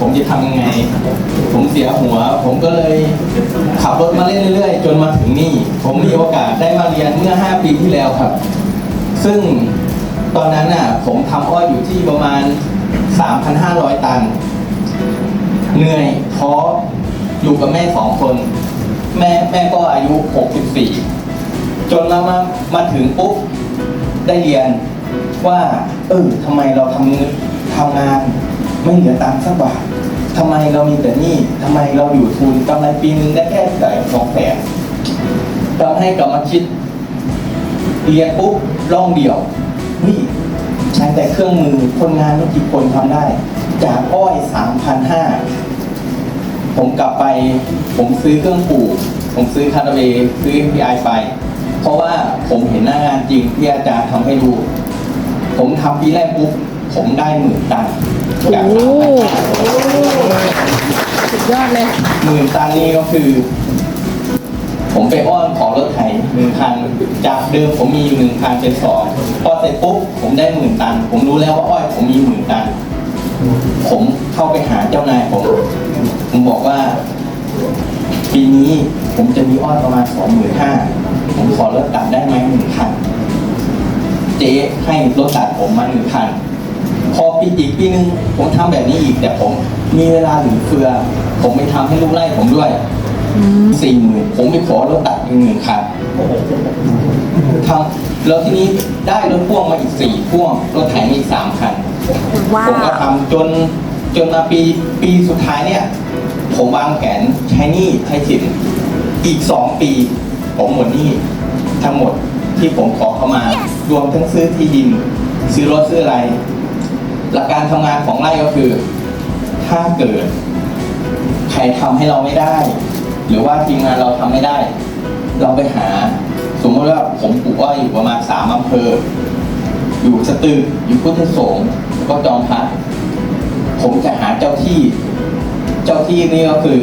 ผมจะทำยังไง ผมเสียหัว ผมก็เลยขับรถมาเรื่อยๆ จนมาถึงนี่ ผมมีโอกาสได้มาเรียนเมื่อ 5 ปีที่แล้วครับ ซึ่งตอนนั้นน่ะผมทำอ้อยอยู่ที่ประมาณ 3,500 ตัน เหนื่อยท้ออยู่กับแม่สองคน แม่แม่ก็อายุ 64 จนมามามาถึงปุ๊บได้เรียนว่า เออทำไมเราทำทำงาน ไม่เหลือตังค์สักบาททำไมเรามีแต่หนี้ทำไมเราอยู่ทุนกำไรปีนึงได้แค่แต่สองแสนทำให้กลับมาคิดเรียนปุ๊บล่องเดี่ยวเฮ้ยใช้แต่เครื่องมือคนงานไม่กี่คนทำได้ จากอ้อยสามพันห้าผมกลับไป ผมซื้อเครื่องปลูก ผมซื้อคาราเบซื้อ MPI ไป เพราะว่าผมเห็นหน้างานจริงที่อาจารย์ทำให้ดู ผมทำปีแรกปุ๊บ ผมได้หมื่นตันจากโอ้สามพันสุดยอดเลยหมื่นตันนี่ก็คือ ผมไปอ้อนขอรถไถหนึ่งคันจากเดิมผมมีอยู่หนึ่งคันเป็นสองพอเสร็จปุ๊บผมได้หมื่นตัน ผมรู้แล้วว่าอ้อยผมมีหมื่นตัน ผมเข้าไปหาเจ้านายผม ผมบอกว่า ปีนี้ผมจะมีอ้อยประมาณสองหมื่นห้าผมขอรถตัดได้ไหมหนึ่งคัน เจ๊ให้รถตัดผมมาหนึ่งคันพอ ปีอีกปีนึงผมทำแบบนี้อีกแต่ผม มีเวลาเหลือเฟือ ผมไปทำให้ลูกไล่ผมด้วยสี่หมื่นผมไปขอรถตัดอีกหนึ่งคันทำแล้วทีนี้ได้รถพ่วงมาอีกสี่พ่วงรถไถมาอีกสามคันว้าผมก็วทำจนจนมาปีปีสุดท้ายเนี่ย ผมวางแผนใช้หนี้ให้ถึงอีกสองปี ผมหมดหนี้ทั้งหมดที่ผมขอเข้ามารวมทั้งซื้อที่ดิน ซื้อรถซื้ออะไร หลักการทำงานของไร่ก็คือ ถ้าเกิด ใครทำให้เราไม่ได้ หรือว่าทีมงานเราทำไม่ได้ เราไปหา สมมติว่าผมปลูกอ้อยอยู่ประมาณสามอำเภอ อยู่สตึกอยู่พุทธสงฆ์ก็จอมพระผมจะหาเจ้าที่ เจ้าที่นี่ก็คือ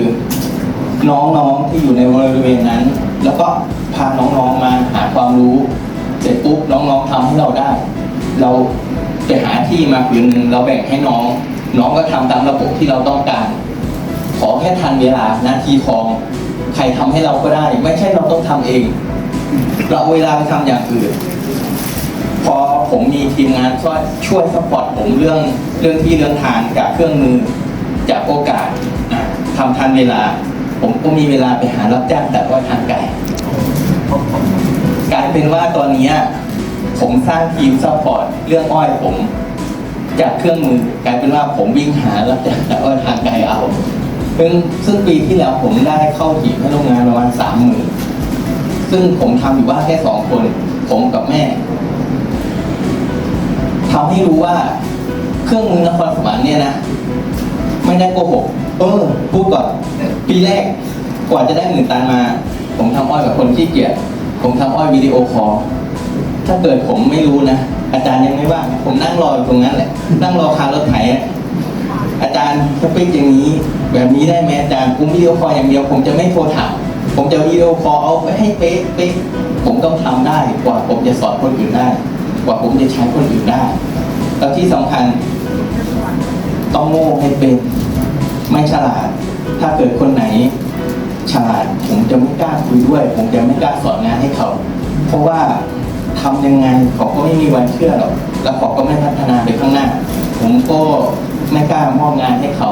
น้องๆที่อยู่ในบริเวณนั้น แล้วก็พาน้องๆมาหาความรู้ เสร็จปุ๊บน้องๆทำให้เราได้ เรา ที่มาผืนหนึ่งเราแบ่งให้น้อง น้องก็ทำตามระบบที่เราต้องการ ขอแค่ทันเวลานาทีทอง ใครทำให้เราก็ได้ ไม่ใช่เราต้องทำเอง เราเวลาไปทำอย่างอื่นพอผมมีทีมงานช่วยช่วยสปอร์ตผมเรื่องเรื่องที่เรื่องทางจากเครื่องมือจากโอกาสอะทำทันเวลา ผมก็มีเวลาไปหารับจ้างแต่ว่าทางไกลกลายเป็นว่าตอนนี้ผมสร้างทีมซัพพอร์ตเรื่องอ้อยผม จากเครื่องมือกลายเป็นว่าผมวิ่งหารับจางแต่ว่าทางไกลเอาซึ่งซึ่งปีที่แล้วผมได้เข้าทีมให้โรงงานประมาณสามหมื่นซึ่งผมทำอยู่บ้านแค่สองคน ผมกับแม่ทำให้รู้ว่าเครื่องมือนครสวรรค์เนี่ยนะไม่ได้โกหก เออ พูดก่อน ปีแรกกว่าจะได้หมื่นตันมา ผมทำอ้อยกับคนขี้เกียจผมทำอ้อยวิดีโอคอลถ้าเกิดผมไม่รู้นะ อาจารย์ยังไม่ว่างผมนั่งรออยู่ตรงนั้นแหละนั่งรอคารถไถอะอาจารย์สเปคอย่างนี้ แบบนี้ได้ไหมอาจารย์ผมวิดีโอคอลอย่างเดียว ผมจะไม่โทรถามผมจะวิดีโอคอลเอาไปให้เป๊ะเป๊ะผมต้องทำได้กว่าผมจะสอนคนอื่นได้ กว่าผมจะใช้คนอื่นได้แล้วที่สำคัญ ต้องโง่ให้เป็นไม่ฉลาด ถ้าเกิดคนไหนฉลาด ผมจะไม่กล้าคุยด้วย ผมจะไม่กล้าสอนงานให้เขา เพราะว่า ทำยังไงเขาก็ไม่มีวันเชื่อหรอกแล้วเขาก็ไม่พัฒนาไปข้างหน้า ผมก็ไม่กล้ามอบงานให้เขา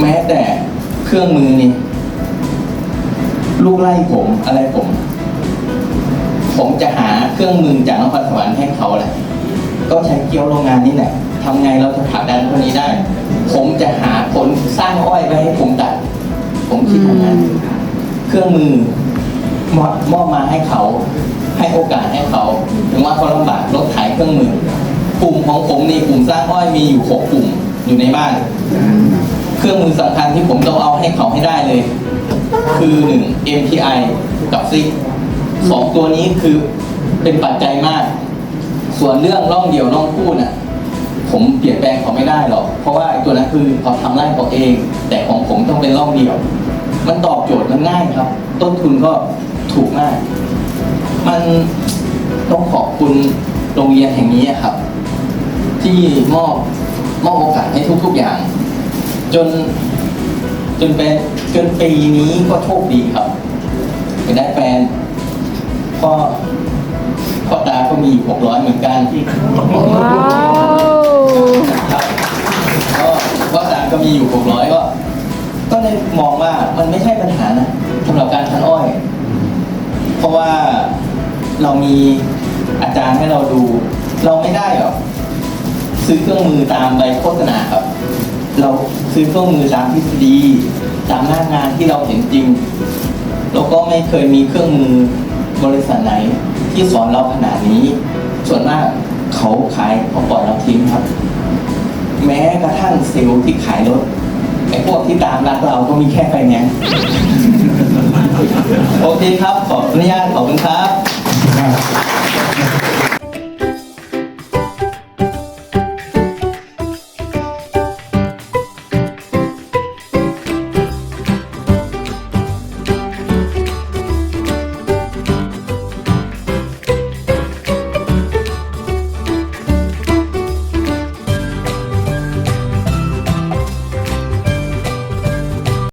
แม้แต่เครื่องมือนี่ลูกไล่ผมอะไรผม ผมจะหาเครื่องมือจากนครสวรรค์ให้เขาแหละ ก็ใช้เกี๊ยวโรงงานนี่แหละทำไงเราจะผลักดันคนนี้ได้ ผมจะหาผลสร้างอ้อยไว้ให้ผมตัด ผมคิดอย่างนั้น เครื่องมือมอบมอบมาให้เขา ให้โอกาสให้เขาถึงว่าเขาลำบากรถไถเครื่องมือกลุ่มของผมนี่กลุ่มสร้างอ้อยมีอยู่หกกลุ่มอยู่ในบ้าน เครื่องมือสำคัญที่ผมต้องเอาให้เขาให้ได้เลย คือหนึ่ง MTI กับซิกสองตัวนี้คือเป็นปัจจัยมาก ส่วนเรื่องร่องเดี่ยวร่องคู่น่ะผมเปลี่ยนแปลงเขาไม่ได้หรอก เพราะว่าตัวนั้นคือเขาทำไร่เขาเอง แต่ของผมต้องเป็นร่องเดี่ยว มันตอบโจทย์มันง่ายครับ ต้นทุนก็ถูกมาก มันต้องขอบคุณโรงเรียนแห่งนี้ครับทที่มอบมอบโอกาสให้ทุก ๆอย่าง จน จนเป็นจนปีนี้ก็โชคดีครับไปได้แฟนพ่อพ่อตาก็มีหกร้อยเหมือนกันว้าวครับก็พ่อตาก็มีอยู่หกร้อยก็ก็เลยมองว่ามันไม่ใช่ปัญหานะสำหรับการคันอ้อย เพราะว่า เรามีอาจารย์ให้เราดู เราไม่ได้หรอกซื้อเครื่องมือตามใบโฆษณาครับ เราซื้อเครื่องมือตามทฤษฎีตามหน้างานที่เราเห็นจริง แล้วก็ไม่เคยมีเครื่องมือบริษัทไหนที่สอนเราขนาดนี้ ส่วนมากเขาขายเขาปล่อยเราทิ้งครับ แม้กระทั่งเซลล์ที่ขายรถไอ้พวกที่ตามรักเราก็มีแค่ไฟแนนซ์โอเคครับ ขออนุญาตขอบคุณครับ Amén.